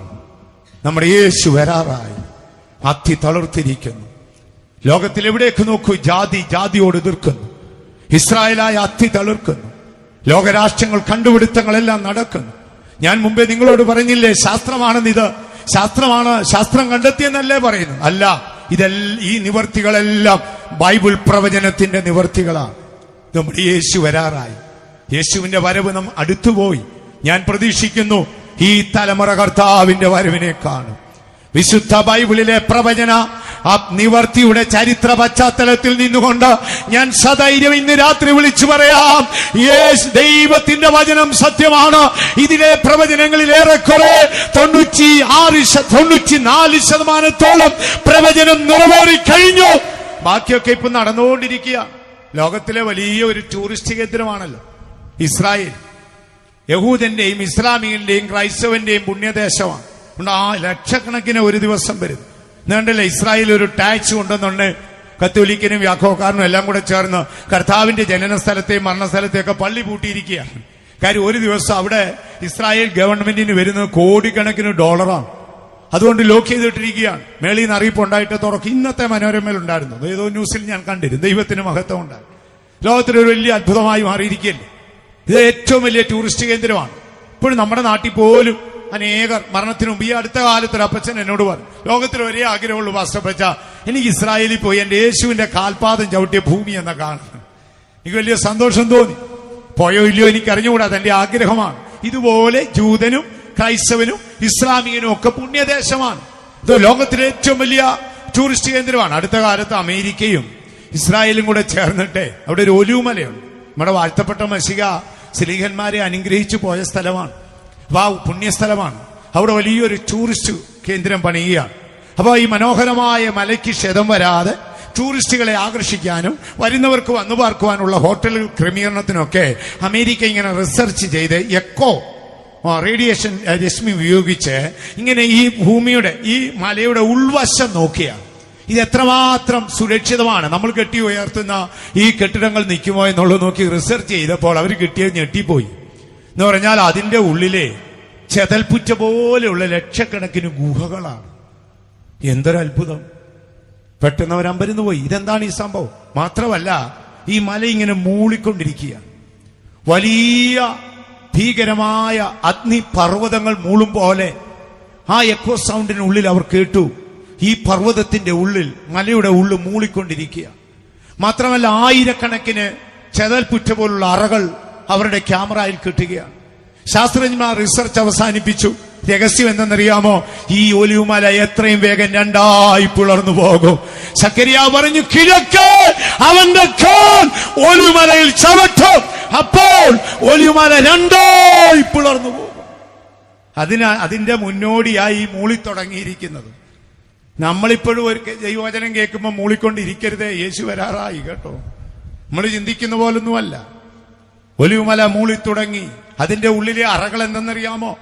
നമ്മുടെ യേശു വരാറായി. അത്തി തളിർത്തിരിക്കുന്നു. ലോകത്തിൽ എവിടേക്ക് നോക്കൂ ജാതി ജാതിയോട് എതിർക്കുന്നു. ഇസ്രായേലായ അത്തി തളിർക്കുന്നു. ലോകരാഷ്ട്രങ്ങൾ കണ്ടുപിടുത്തങ്ങളെല്ലാം നടക്കുന്നു. ഞാൻ മുമ്പേ നിങ്ങളോട് പറഞ്ഞില്ലേ ശാസ്ത്രമാണെന്നിത്. ശാസ്ത്രമാണ് ശാസ്ത്രം കണ്ടെത്തിയെന്നല്ലേ പറയുന്നു അല്ല. ഇതെല്ലാം ഈ നിവർത്തികളെല്ലാം ബൈബിൾ പ്രവചനത്തിന്റെ നിവർത്തികളാണ്. നമ്മുടെ യേശു വരാറായി. യേശുവിന്റെ വരവ് നാം അടുത്തുപോയി. ഞാൻ പ്രതീക്ഷിക്കുന്നു ഈ തലമുറ കർത്താവിന്റെ വരവിനെ കാണും. വിശുദ്ധ ബൈബിളിലെ പ്രവചന ആ നിവർത്തിയുടെ ചരിത്ര പശ്ചാത്തലത്തിൽ നിന്നുകൊണ്ട് ഞാൻ സധൈര്യം ഇന്ന് രാത്രി വിളിച്ചു പറയാം. യേശു ദൈവത്തിന്റെ വചനം സത്യമാണ്. ഇതിലെ പ്രവചനങ്ങളിൽ ഏറെക്കുറെ തൊണ്ണൂറ്റി ആറ് തൊണ്ണൂറ്റി നാല് ശതമാനത്തോളം പ്രവചനം നിറവേറി കഴിഞ്ഞു. ബാക്കിയൊക്കെ ഇപ്പൊ നടന്നുകൊണ്ടിരിക്കുക. ലോകത്തിലെ വലിയ ഒരു ടൂറിസ്റ്റ് കേന്ദ്രമാണല്ലോ. ഇസ്രായേൽ. യഹൂദന്റെയും ഇസ്ലാമികന്റെയും ക്രൈസ്തവന്റെയും പുണ്യദേശമാണ്. ഉണ്ട്. ആ ലക്ഷക്കണക്കിന് ഒരു ദിവസം വരും. എന്നിട്ടല്ലേ ഇസ്രായേൽ ഒരു ടാക്സ് കൊണ്ടെന്നുണ്ട് കത്തോലിക്കനും വ്യാഖോക്കാരനും എല്ലാം കൂടെ ചേർന്ന് കർത്താവിന്റെ ജനന സ്ഥലത്തെയും മരണസ്ഥലത്തെയൊക്കെ പള്ളി പൂട്ടിയിരിക്കുകയാണ്. കാര്യം ഒരു ദിവസം അവിടെ ഇസ്രായേൽ ഗവൺമെന്റിന് വരുന്നത് കോടിക്കണക്കിന് ഡോളറാണ്. അതുകൊണ്ട് ലോക്ക് ചെയ്തിട്ടിരിക്കുകയാണ്. മേളിൽ നിന്ന് അറിയിപ്പ് ഉണ്ടായിട്ട് തുറക്കും. ഇന്നത്തെ മനോരമയിൽ ഉണ്ടായിരുന്നു. ഏതോ ന്യൂസിൽ ഞാൻ കണ്ടിരുന്നു. ദൈവത്തിന് മഹത്വം ഉണ്ടായി. ലോകത്തിലൊരു വലിയ അത്ഭുതമായി മാറിയിരിക്കുകയല്ലേ? ഇത് ഏറ്റവും വലിയ ടൂറിസ്റ്റ് കേന്ദ്രമാണ്. ഇപ്പോഴും നമ്മുടെ നാട്ടിൽ പോലും അനേകർ മരണത്തിന് മുമ്പ് ഈ അടുത്ത കാലത്ത് ഒരു അപ്പച്ചൻ എന്നോട് പറഞ്ഞു ലോകത്തിൽ ഒരേ ആഗ്രഹമുള്ളൂ വാസ്തവച്ച എനിക്ക് ഇസ്രായേലിൽ പോയി എന്റെ യേശുവിന്റെ കാൽപാദം ചവിട്ടിയ ഭൂമി എന്ന കാണണം. എനിക്ക് വലിയ സന്തോഷം തോന്നി. പോയോ ഇല്ലയോ എനിക്ക് അറിഞ്ഞുകൂടാ അതെന്റെ ആഗ്രഹമാണ്. ഇതുപോലെ ജൂതനും ക്രൈസ്തവനും ഇസ്ലാമികനും ഒക്കെ പുണ്യദേശമാണ്. ഇത് ലോകത്തിലെ ഏറ്റവും വലിയ ടൂറിസ്റ്റ് കേന്ദ്രമാണ്. അടുത്ത കാലത്ത് അമേരിക്കയും ഇസ്രായേലും കൂടെ ചേർന്നിട്ട് അവിടെ ഒരു ഒലിവുമലയുണ്ട്. നമ്മുടെ വാഴ്ത്തപ്പെട്ട മഷിക സ്ലീഹന്മാരെ അനുഗ്രഹിച്ചു പോയ സ്ഥലമാണ്. ആ പുണ്യസ്ഥലമാണ്. അവിടെ വലിയൊരു ടൂറിസ്റ്റ് കേന്ദ്രം പണിയുകയാണ്. അപ്പോൾ ഈ മനോഹരമായ മലയ്ക്ക് ക്ഷതം വരാതെ ടൂറിസ്റ്റുകളെ ആകർഷിക്കാനും വരുന്നവർക്ക് വന്നു പാർക്കുവാനുള്ള ഹോട്ടൽ ക്രമീകരണത്തിനൊക്കെ അമേരിക്ക ഇങ്ങനെ റിസർച്ച് ചെയ്ത് എക്കോ റേഡിയേഷൻ രശ്മി ഉപയോഗിച്ച് ഇങ്ങനെ ഈ ഭൂമിയുടെ ഈ മലയുടെ ഉൾവശം നോക്കിയാണ്. ഇത് എത്രമാത്രം സുരക്ഷിതമാണ്. നമ്മൾ കെട്ടി ഉയർത്തുന്ന ഈ കെട്ടിടങ്ങൾ നിൽക്കുമോ എന്നുള്ളത് നോക്കി റിസർച്ച് ചെയ്തപ്പോൾ അവർ കിട്ടിയത് ഞെട്ടിപ്പോയി. എന്ന് പറഞ്ഞാൽ അതിന്റെ ഉള്ളിലെ ചെതൽപ്പുറ്റ പോലെയുള്ള ലക്ഷക്കണക്കിന് ഗുഹകളാണ്. എന്തൊരു അത്ഭുതം പെട്ടെന്ന് അവർ അമ്പരന്ന് പോയി. ഇതെന്താണ് ഈ സംഭവം? മാത്രമല്ല ഈ മല ഇങ്ങനെ മൂളിക്കൊണ്ടിരിക്കുക വലിയ ഭീകരമായ അഗ്നി അഗ്നിപർവതങ്ങൾ മൂളും പോലെ ആ എക്കോ സൗണ്ടിനുള്ളിൽ അവർ കേട്ടു. ഈ പർവതത്തിന്റെ ഉള്ളിൽ മലയുടെ ഉള്ളിൽ മൂളിക്കൊണ്ടിരിക്കുക മാത്രമല്ല ആയിരക്കണക്കിന് ചെതൽപുറ്റ പോലുള്ള അറകൾ അവരുടെ ക്യാമറയിൽ കിട്ടുകയാണ്. ശാസ്ത്രജ്ഞന്മാർ റിസർച്ച് അവസാനിപ്പിച്ചു. രഹസ്യം എന്തെന്നറിയാമോ? ഈ ഒലിവുമല എത്രയും വേഗം രണ്ടായി പുളർന്നു പോകും. സക്കരിയ പറഞ്ഞു കിഴക്ക് അവന്റെ കാൽ ഒലിവുമലയിൽ ചവിട്ടും. അപ്പോൾ ഒലിവുമല രണ്ടായി പുളർന്നു പോകും. അതിനാ അതിന്റെ മുന്നോടിയായി ഈ മൂളി തുടങ്ങിയിരിക്കുന്നത്. നമ്മളിപ്പോഴും ഒരു ദൈവവചനം കേൾക്കുമ്പോൾ മൂളിക്കൊണ്ടിരിക്കരുതേ. യേശു വരാറായി കേട്ടോ. നമ്മൾ ചിന്തിക്കുന്ന പോലൊന്നുമല്ല. ഒലിവുമല മൂളി തുടങ്ങി അതിന്റെ ഉള്ളിലെ അറകൾ എന്തെന്നറിയാമോ?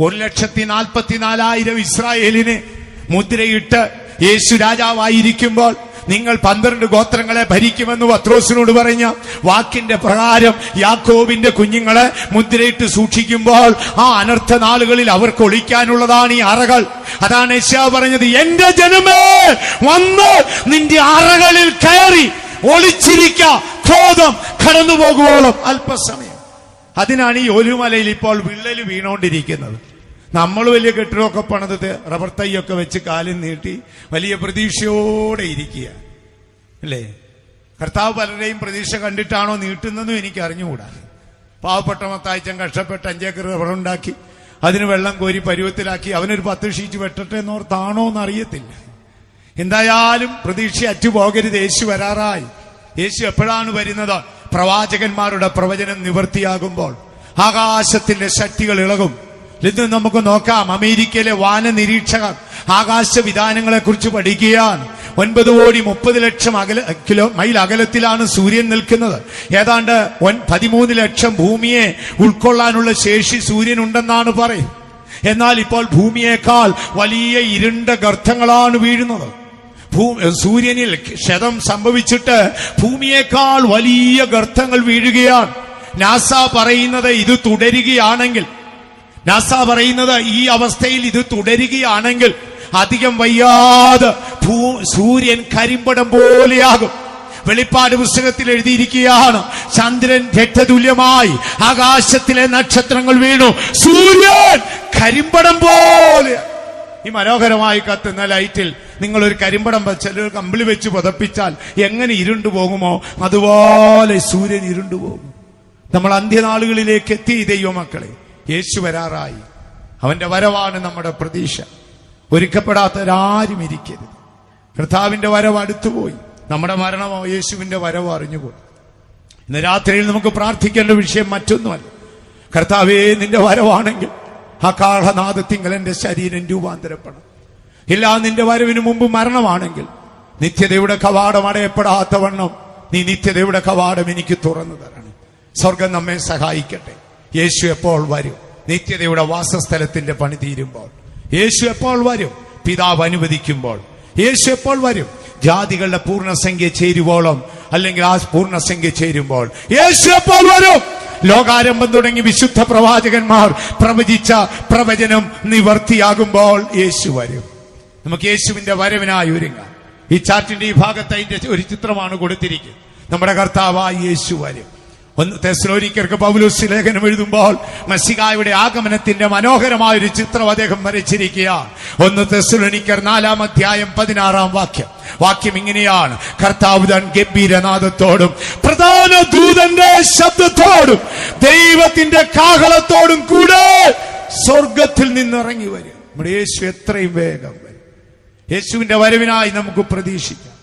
ഒരു ലക്ഷത്തി നാൽപ്പത്തിനാലായിരം ഇസ്രായേലിന് മുദ്രയിട്ട് യേശു രാജാവായിരിക്കുമ്പോൾ നിങ്ങൾ പന്ത്രണ്ട് ഗോത്രങ്ങളെ ഭരിക്കുമെന്ന് പത്രോസിനോട് പറഞ്ഞ വാക്കിന്റെ പ്രകാരം യാക്കോബിന്റെ കുഞ്ഞുങ്ങളെ മുദ്രയിട്ട് സൂക്ഷിക്കുമ്പോൾ ആ അനർത്ഥ നാളുകളിൽ അവർക്ക് ഒളിക്കാനുള്ളതാണ് ഈ അറകൾ. അതാണ് യേശാ പറഞ്ഞത് എന്റെ ജനമേ വന്ന് നിന്റെ അറകളിൽ കയറി ഒളിച്ചിരിക്ക ക്രോധം കടന്നു പോകുവോളം. അല്പസമയം. അതിനാണ് ഈ ഒലുമലയിൽ ഇപ്പോൾ വിള്ളൽ വീണോണ്ടിരിക്കുന്നത്. നമ്മൾ വലിയ കെട്ടിടമൊക്കെ പണിത് റബ്ബർ തൈയൊക്കെ വെച്ച് കാലിൽ നീട്ടി വലിയ പ്രതീക്ഷയോടെ ഇരിക്കുക. അല്ലേ? കർത്താവ് പലരെയും പ്രതീക്ഷ കണ്ടിട്ടാണോ നീട്ടുന്നതെന്നും എനിക്ക് അറിഞ്ഞുകൂടാ. പാവപ്പെട്ട മത്തായച്ചൻ കഷ്ടപ്പെട്ട് അഞ്ചേക്കർ റബ്ബർ ഉണ്ടാക്കി അതിന് വെള്ളം കോരി പരുവത്തിലാക്കി അവനൊരു പത്ത് ഷീറ്റ് വെട്ടട്ടെ എന്നോർത്താണോ എന്ന് അറിയത്തില്ല എന്തായാലും പ്രതീക്ഷ അറ്റുപോകരുത് യേശു വരാറായി. യേശു എപ്പോഴാണ് വരുന്നത്? പ്രവാചകന്മാരുടെ പ്രവചനം നിവൃത്തിയാകുമ്പോൾ. ആകാശത്തിന്റെ ശക്തികൾ ഇളകും. ഇന്ന് നമുക്ക് നോക്കാം. അമേരിക്കയിലെ വാന നിരീക്ഷകർ ആകാശ വിധാനങ്ങളെ കുറിച്ച് പഠിക്കുകയാണ്. ഒൻപത് കോടി മുപ്പത് ലക്ഷം അകല കിലോ മൈൽ അകലത്തിലാണ് സൂര്യൻ നിൽക്കുന്നത്. ഏതാണ്ട് പതിമൂന്ന് ലക്ഷം ഭൂമിയെ ഉൾക്കൊള്ളാനുള്ള ശേഷി സൂര്യനുണ്ടെന്നാണ് പറയും എന്നാൽ ഇപ്പോൾ ഭൂമിയേക്കാൾ വലിയ ഇരുണ്ട ഗർത്തങ്ങളാണ് വീഴുന്നത്. സൂര്യനിൽ ക്ഷതം സംഭവിച്ചിട്ട് ഭൂമിയേക്കാൾ വലിയ ഗർത്തങ്ങൾ വീഴുകയാണ്. നാസ പറയുന്നത് ഇത് തുടരുകയാണെങ്കിൽ നാസ പറയുന്നത് ഈ അവസ്ഥയിൽ ഇത് തുടരുകയാണെങ്കിൽ അധികം വയ്യാതെ ഭൂ സൂര്യൻ കരിമ്പടം പോലെയാകും. വെളിപ്പാട് പുസ്തകത്തിൽ എഴുതിയിരിക്കുകയാണ് ചന്ദ്രൻ രക്തതുല്യമായി ആകാശത്തിലെ നക്ഷത്രങ്ങൾ വീണു. സൂര്യൻ കരിമ്പടം പോലെ. ഈ മനോഹരമായി കത്തുന്ന ലൈറ്റിൽ നിങ്ങൾ ഒരു കരിമ്പടം വെച്ചാൽ ഒരു കമ്പിളി വെച്ച് പുതപ്പിച്ചാൽ എങ്ങനെ ഇരുണ്ടു പോകുമോ? അതുപോലെ സൂര്യൻ ഇരുണ്ടു പോകും. നമ്മൾ അന്ത്യനാളുകളിലേക്ക് എത്തി ദൈവമക്കളെ യേശു വരാറായി. അവന്റെ വരവാണ് നമ്മുടെ പ്രതീക്ഷ. ഒരുക്കപ്പെടാത്തവരാരും ഇരിക്കരുത്. കർത്താവിന്റെ വരവ് അടുത്തുപോയി. നമ്മുടെ മരണമോ യേശുവിന്റെ വരവോ അറിഞ്ഞുപോയി. ഇന്ന് രാത്രിയിൽ നമുക്ക് പ്രാർത്ഥിക്കേണ്ട വിഷയം മറ്റൊന്നുമല്ല. കർത്താവേ നിന്റെ വരവാണെങ്കിൽ ആ കാളനാദത്തിങ്കൽ എന്റെ ശരീരം രൂപാന്തരപ്പെടണം. ഇല്ല നിന്റെ വരവിന് മുമ്പ് മരണമാണെങ്കിൽ നിത്യതയുടെ കവാടം അടയപ്പെടാത്തവണ്ണം നീ നിത്യതയുടെ കവാടം എനിക്ക് തുറന്നു തരണം. സ്വർഗം നമ്മെ സഹായിക്കട്ടെ. യേശു എപ്പോൾ വരും? നിത്യതയുടെ വാസസ്ഥലത്തിന്റെ പണി തീരുമ്പോൾ. യേശു എപ്പോൾ വരും? പിതാവ് അനുവദിക്കുമ്പോൾ. യേശു എപ്പോൾ വരും? ജാതികളുടെ പൂർണസംഖ്യ ചേരുവോളം അല്ലെങ്കിൽ ആ പൂർണസംഖ്യ ചേരുമ്പോൾ. യേശു എപ്പോൾ വരും? ലോകാരംഭം തുടങ്ങി വിശുദ്ധ പ്രവാചകന്മാർ പ്രവചിച്ച പ്രവചനം നിവർത്തിയാകുമ്പോൾ യേശു വരും. നമുക്ക് യേശുവിന്റെ വരവിനായി ഒരുങ്ങാം. ഈ ചാറ്റിന്റെ ഈ ഭാഗത്ത് അതിന്റെ ഒരു ചിത്രമാണ് കൊടുത്തിരിക്കുന്നത്. നമ്മുടെ കർത്താവായ യേശു വരും. ഒന്ന് തെസ്ലോനിക്കർക്ക് പൗലൂസ് ലേഖനം എഴുതുമ്പോൾ മസികായുടെ ആഗമനത്തിന്റെ മനോഹരമായ ഒരു ചിത്രം അദ്ദേഹം വരച്ചിരിക്കുക ഒന്ന് തെസ്ലോനിക്കർ നാലാം അധ്യായം പതിനാറാം വാക്യം. വാക്യം ഇങ്ങനെയാണ്. കർത്താവ് താൻ ഗംഭീരനാഥത്തോടും പ്രധാന ദൂതന്റെ ശബ്ദത്തോടും ദൈവത്തിന്റെ കാഹളത്തോടും കൂടെ സ്വർഗത്തിൽ നിന്നിറങ്ങി വരും. നമ്മുടെ യേശു എത്രയും വേഗം യേശുവിന്റെ വരവിനായി നമുക്ക് പ്രതീക്ഷിക്കാം.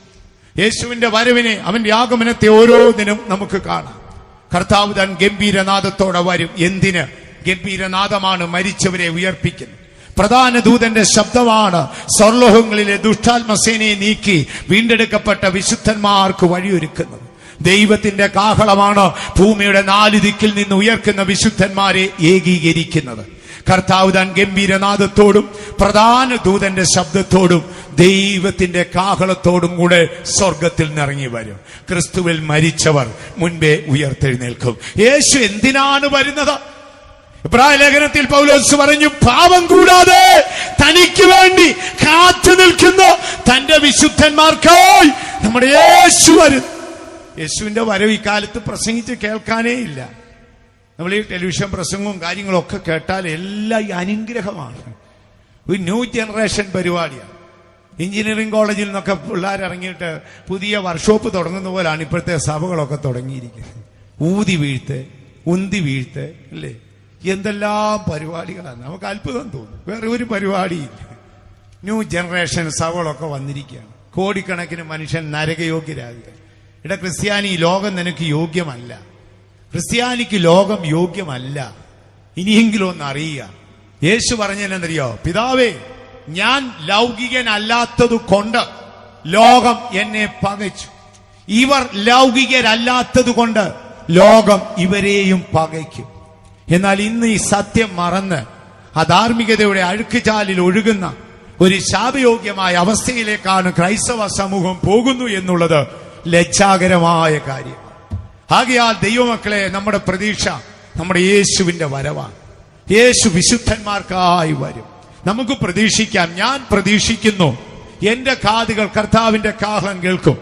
യേശുവിന്റെ വരവിനെ അവന്റെ ആഗമനത്തെ ഓരോ ദിനം നമുക്ക് കാണാം. കർത്താവ് താൻ ഗംഭീരനാഥത്തോടെ വരും. എന്തിന്? ഗംഭീരനാഥമാണ് മരിച്ചവരെ ഉയർപ്പിക്കുന്നത്. പ്രധാന ദൂതന്റെ ശബ്ദമാണ് സ്വർലോഹങ്ങളിലെ ദുഷ്ടാത്മസേനയെ നീക്കി വീണ്ടെടുക്കപ്പെട്ട വിശുദ്ധന്മാർക്ക് വഴിയൊരുക്കുന്നത്. ദൈവത്തിന്റെ കാഹളമാണ് ഭൂമിയുടെ നാല് ദിക്കിൽ നിന്ന് ഉയർക്കുന്ന വിശുദ്ധന്മാരെ ഏകീകരിക്കുന്നത്. കർത്താവ് താൻ ഗംഭീരനാഥത്തോടും പ്രധാന ദൂതന്റെ ശബ്ദത്തോടും ദൈവത്തിന്റെ കാഹളത്തോടും കൂടെ സ്വർഗത്തിൽ നിറങ്ങി വരും. ക്രിസ്തുവിൽ മരിച്ചവർ മുൻപേ ഉയർത്തെഴുന്നേൽക്കും. യേശു എന്തിനാണ് വരുന്നത്? ഇബ്രാഹിം ലേഖനത്തിൽ പൗലോസ് പറഞ്ഞു പാപം കൂടാതെ തനിക്ക് വേണ്ടി കാത്തു നിൽക്കുന്ന. തന്റെ വിശുദ്ധന്മാർക്കായി നമ്മുടെ യേശു വരും യേശുവിന്റെ വരവ് ഇക്കാലത്ത് പ്രസംഗിച്ച് കേൾക്കാനേ ഇല്ല നമ്മൾ ഈ ടെലിവിഷൻ പ്രസംഗവും കാര്യങ്ങളും ഒക്കെ കേട്ടാൽ എല്ലാം ഈ അനുഗ്രഹമാണ്. ഒരു ന്യൂ ജനറേഷൻ പരിപാടിയാണ്. എഞ്ചിനീയറിംഗ് കോളേജിൽ നിന്നൊക്കെ പിള്ളേർ ഇറങ്ങിയിട്ട് പുതിയ വർക്ക്ഷോപ്പ് തുടങ്ങുന്ന പോലാണ് ഇപ്പോഴത്തെ സഭകളൊക്കെ തുടങ്ങിയിരിക്കുന്നത്. ഊതി വീഴ്ത്ത് ഉന്തി വീഴ്ത്ത് അല്ലേ? എന്തെല്ലാം പരിപാടികളാണ്. നമുക്ക് അത്ഭുതം തോന്നും. വേറെ ഒരു പരിപാടിയില്ല. ന്യൂ ജനറേഷൻ സഭകളൊക്കെ വന്നിരിക്കുകയാണ്. കോടിക്കണക്കിന് മനുഷ്യൻ നരകയോഗ്യരാകുക ഇവിടെ ക്രിസ്ത്യാനി ലോകം നിനക്ക് യോഗ്യമല്ല. ക്രിസ്ത്യാനിക്ക് ലോകം യോഗ്യമല്ല. ഇനിയെങ്കിലും ഒന്ന് അറിയുക യേശു പറഞ്ഞെന്നറിയോ പിതാവേ ഞാൻ ലൗകികനല്ലാത്തത് കൊണ്ട് ലോകം എന്നെ പകച്ചു. ഇവർ ലൗകികരല്ലാത്തത് കൊണ്ട് ലോകം ഇവരെയും പകയ്ക്കും. എന്നാൽ ഇന്ന് ഈ സത്യം മറന്ന് അധാർമികതയുടെ അഴുക്കുചാലിൽ ഒഴുകുന്ന ഒരു ശാപയോഗ്യമായ അവസ്ഥയിലേക്കാണ് ക്രൈസ്തവ സമൂഹം പോകുന്നു എന്നുള്ളത് ലജ്ജാകരമായ കാര്യം. ആകയാൽ ദൈവമക്കളെ നമ്മുടെ പ്രതീക്ഷ നമ്മുടെ യേശുവിന്റെ വരവാണ്. യേശു വിശുദ്ധന്മാർക്കായി വരും. നമുക്ക് പ്രതീക്ഷിക്കാം. ഞാൻ പ്രതീക്ഷിക്കുന്നു. എന്റെ കാതുകൾ കർത്താവിന്റെ കാഹളം കേൾക്കും.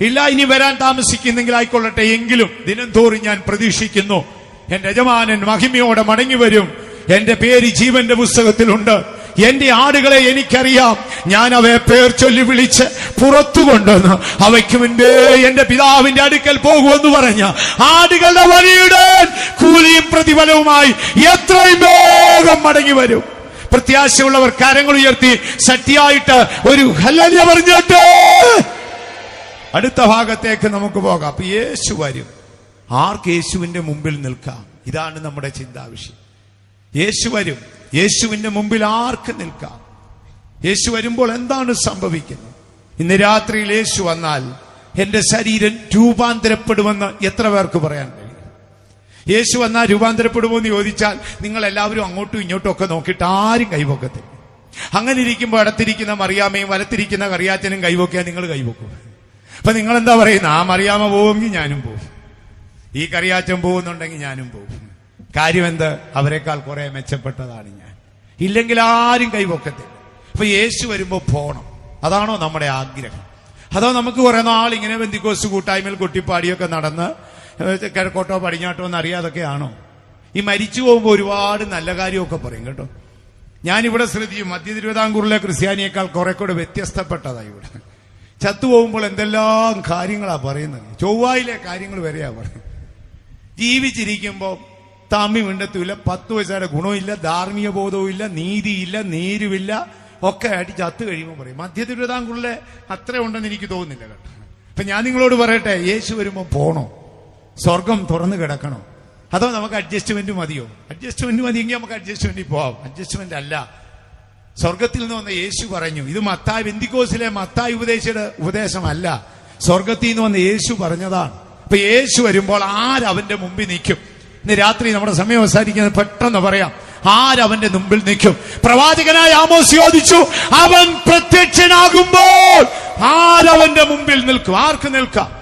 ഇല്ല ഇനി വരാൻ താമസിക്കുന്നെങ്കിൽ ആയിക്കൊള്ളട്ടെ. എങ്കിലും ദിനം തോറും ഞാൻ പ്രതീക്ഷിക്കുന്നു. എന്റെ യജമാനൻ മഹിമയോടെ മടങ്ങി വരും എന്റെ പേര് ജീവന്റെ പുസ്തകത്തിലുണ്ട്. എന്റെ ആടുകളെ എനിക്കറിയാം. ഞാൻ അവയെ പേർ ചൊല്ലി വിളിച്ച് പുറത്തു കൊണ്ടുവന്ന് അവയ്ക്ക് മുൻപേ എന്റെ പിതാവിന്റെ അടുക്കൽ പോകുമെന്ന് പറഞ്ഞ ആടുകളുടെ വഴിയുടെ കൂലിയും പ്രതിഫലവുമായി എത്രയും വേഗം മടങ്ങി വരും. പ്രത്യാശയുള്ളവർ കരങ്ങൾ ഉയർത്തി ശക്തിയായിട്ട് ഒരു ഹല്ലേലൂയ പറഞ്ഞിട്ട് അടുത്ത ഭാഗത്തേക്ക് നമുക്ക് പോകാം. അപ്പൊ യേശു വരും. ആർക്ക് യേശുവിന്റെ മുമ്പിൽ നിൽക്കാം? ഇതാണ് നമ്മുടെ ചിന്താവിഷയം. യേശു വരും. യേശുവിന്റെ മുമ്പിൽ ആർക്ക് നിൽക്കാം? യേശു വരുമ്പോൾ എന്താണ് സംഭവിക്കുന്നത്? ഇന്ന് രാത്രിയിൽ യേശു വന്നാൽ എന്റെ ശരീരം രൂപാന്തരപ്പെടുമെന്ന് എത്ര പേർക്ക് പറയാൻ കഴിയും? യേശു വന്നാൽ രൂപാന്തരപ്പെടുമോ എന്ന് ചോദിച്ചാൽ നിങ്ങൾ എല്ലാവരും അങ്ങോട്ടും ഇങ്ങോട്ടും ഒക്കെ നോക്കിയിട്ട് ആരും കൈവക്കത്തില്ല. അങ്ങനെ ഇരിക്കുമ്പോൾ അടുത്തിരിക്കുന്ന മറിയാമയും വലത്തിരിക്കുന്ന കറിയാച്ചനും കൈവക്കിയാൽ നിങ്ങൾ കൈവക്കും. അപ്പൊ നിങ്ങൾ എന്താ പറയുന്നത് ആ മറിയാമ പോവുമെങ്കിൽ ഞാനും പോകും ഈ കറിയാച്ചൻ പോകുന്നുണ്ടെങ്കിൽ ഞാനും പോകും കാര്യം എന്ത് അവരെക്കാൾ കുറെ മെച്ചപ്പെട്ടതാണ് ഇല്ലെങ്കിൽ ആരും കൈവക്കത്തില്ല. അപ്പൊ യേശു വരുമ്പോ പോണം. അതാണോ നമ്മുടെ ആഗ്രഹം. അതോ നമുക്ക് കുറെ നാൾ ഇങ്ങനെ ബന്ധിക്കോസ് കൂട്ടായ്മയിൽ കൊട്ടിപ്പാടിയൊക്കെ നടന്ന് കിഴക്കോട്ടോ പടിഞ്ഞാട്ടോ എന്ന് അറിയാതൊക്കെയാണോ ഈ മരിച്ചു പോകുമ്പോൾ ഒരുപാട് നല്ല കാര്യമൊക്കെ പറയും കേട്ടോ. ഞാനിവിടെ ശ്രദ്ധിക്കും. മധ്യ തിരുവിതാംകൂറിലെ ക്രിസ്ത്യാനിയേക്കാൾ കുറെ കൂടെ വ്യത്യസ്തപ്പെട്ടതാ ഇവിടെ. ചത്തുപോകുമ്പോൾ എന്തെല്ലാം കാര്യങ്ങളാ പറയുന്നത്. ചൊവ്വായിലെ കാര്യങ്ങൾ വരെയാ പറയുന്നത്. ജീവിച്ചിരിക്കുമ്പോൾ തമ്മി മിണ്ടത്തുമില്ല. പത്ത് വയസ്സുടെ ഗുണമില്ല ധാർമ്മിക ബോധവും ഇല്ല നീതിയില്ല നേരുമില്ല ഒക്കെ ആയിട്ട് ചത്ത് കഴിയുമ്പോൾ പറയും. മധ്യ അത്ര ഉണ്ടെന്ന് എനിക്ക് തോന്നുന്നില്ല കേട്ടോ. അപ്പൊ ഞാൻ നിങ്ങളോട് പറയട്ടെ യേശു വരുമ്പോൾ പോണോ? സ്വർഗം തുറന്നു കിടക്കണോ? അതോ നമുക്ക് അഡ്ജസ്റ്റ്മെന്റ് മതിയോ? അഡ്ജസ്റ്റ്മെന്റ് മതിയെങ്കിൽ നമുക്ക് അഡ്ജസ്റ്റ്മെന്റിൽ പോവാം. അഡ്ജസ്റ്റ്മെന്റ് അല്ല. സ്വർഗത്തിൽ നിന്ന് വന്ന യേശു പറഞ്ഞു ഇത് മത്തായി ബന്ദിക്കോസിലെ മത്തായി ഉപദേശിയുടെ ഉപദേശമല്ല. സ്വർഗത്തിൽ നിന്ന് വന്ന യേശു പറഞ്ഞതാണ്. അപ്പൊ യേശു വരുമ്പോൾ ആരവന്റെ മുമ്പിൽ നിൽക്കും? ഇന്ന് രാത്രി നമ്മുടെ സമയം അവസാനിക്കുന്നത് പെട്ടെന്ന് പറയാം. ആരവന്റെ മുമ്പിൽ നിൽക്കും. പ്രവാചകനായ ആമോസ് ചോദിച്ചു അവൻ പ്രത്യക്ഷനാകുമ്പോൾ ആരവന്റെ മുമ്പിൽ നിൽക്കും. ആർക്ക് നിൽക്കാം?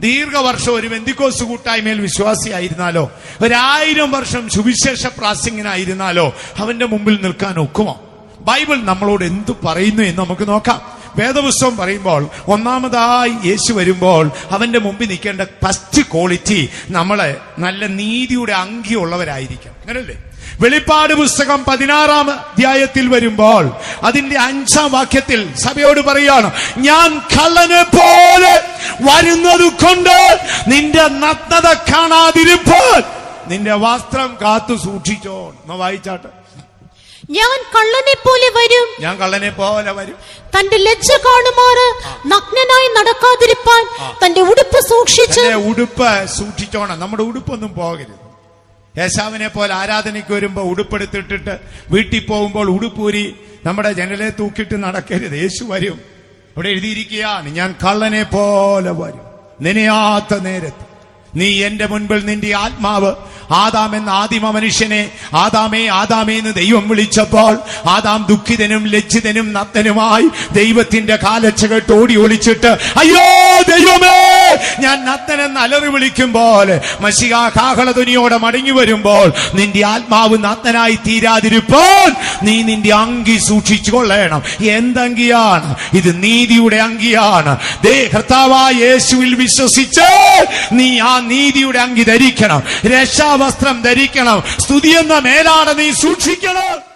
ദീർഘവർഷം ഒരു വെന്തിക്കോസ് കൂട്ടായ്മയിൽ വിശ്വാസിയായിരുന്നാലോ? ഒരായിരം വർഷം സുവിശേഷ പ്രാസംഗനായിരുന്നാലോ അവന്റെ മുമ്പിൽ നിൽക്കാൻ ഒക്കുമോ? ബൈബിൾ നമ്മളോട് എന്തു പറയുന്നു എന്ന് നമുക്ക് നോക്കാം. വേദപുസ്തകം പറയുമ്പോൾ ഒന്നാമതായി യേശു വരുമ്പോൾ അവന്റെ മുമ്പിൽ നിൽക്കേണ്ട ഫസ്റ്റ് ക്വാളിറ്റി നമ്മളെ നല്ല നീതിയുടെ അങ്കിയുള്ളവരായിരിക്കണം. അങ്ങനല്ലേ? വെളിപ്പാട് പുസ്തകം പതിനാറാം അധ്യായത്തിൽ വരുമ്പോൾ അതിന്റെ അഞ്ചാം വാക്യത്തിൽ സഭയോട് പറയാണ് ഞാൻ കള്ളനെ പോലെ വരുന്നത് കൊണ്ട് നിന്റെ നഗ്നത കാണാതിരിപ്പോൾ നിന്റെ വസ്ത്രം കാത്തു സൂക്ഷിച്ചോ. എന്ന് വായിച്ചാട്ട്. ഞാൻ കള്ളനെ പോലെ വരും. ഞാൻ കള്ളനെ പോലെ വരും. തന്റെ ലജ്ജ കാണുമാറ് നഗ്നനായി നടക്കാതിരിപ്പാൻ തന്റെ ഉടുപ്പ് സൂക്ഷിച്ച് ഉടുപ്പ് സൂക്ഷിച്ചോണം. നമ്മുടെ ഉടുപ്പൊന്നും പോകരുത്. യേശാവിനെ പോലെ ആരാധനയ്ക്ക് വരുമ്പോ ഉടുപ്പെടുത്തിട്ടിട്ട് വീട്ടിൽ പോകുമ്പോൾ ഉടുപ്പൂരി നമ്മുടെ ജനലെ തൂക്കിട്ട് നടക്കരുത്. യേശു വരും. ഇവിടെ എഴുതിയിരിക്കുകയാണ് ഞാൻ കള്ളനെ പോലെ വരും. നനയാത്ത നേരത്ത് നീ എന്റെ മുൻപിൽ നിന്റെ ആത്മാവ്. ആദാം എന്ന ആദിമ മനുഷ്യനെ ആദാമേ ആദാമേ എന്ന് ദൈവം വിളിച്ചപ്പോൾ ആദാം ദുഃഖിതനും ലജ്ജിതനും നത്തനുമായി ദൈവത്തിന്റെ കാലച്ച കേട്ട് ഓടി ഒളിച്ചിട്ട് അയ്യോ ദൈവമേ! ഞാൻ നത്തനെന്ന് അലറി വിളിക്കുമ്പോൾ മഷിക കാഹളതുനിയോടെ മടങ്ങി വരുമ്പോൾ നിന്റെ ആത്മാവ് നത്തനായി തീരാതിരിപ്പോൾ നീ നിന്റെ അങ്കി സൂക്ഷിച്ചു കൊള്ളണം. എന്തങ്കിയാണ്? ഇത് നീതിയുടെ അങ്കിയാണ്. ദേ കർത്താവായ യേശുവിൽ വിശ്വസിച്ച് നീ ആ നീതിയുടെ അങ്കി ധരിക്കണം. രക്ഷാവസ്ത്രം ധരിക്കണം. സ്തുതി എന്ന മേലാണ് നീ സൂക്ഷിക്കണം.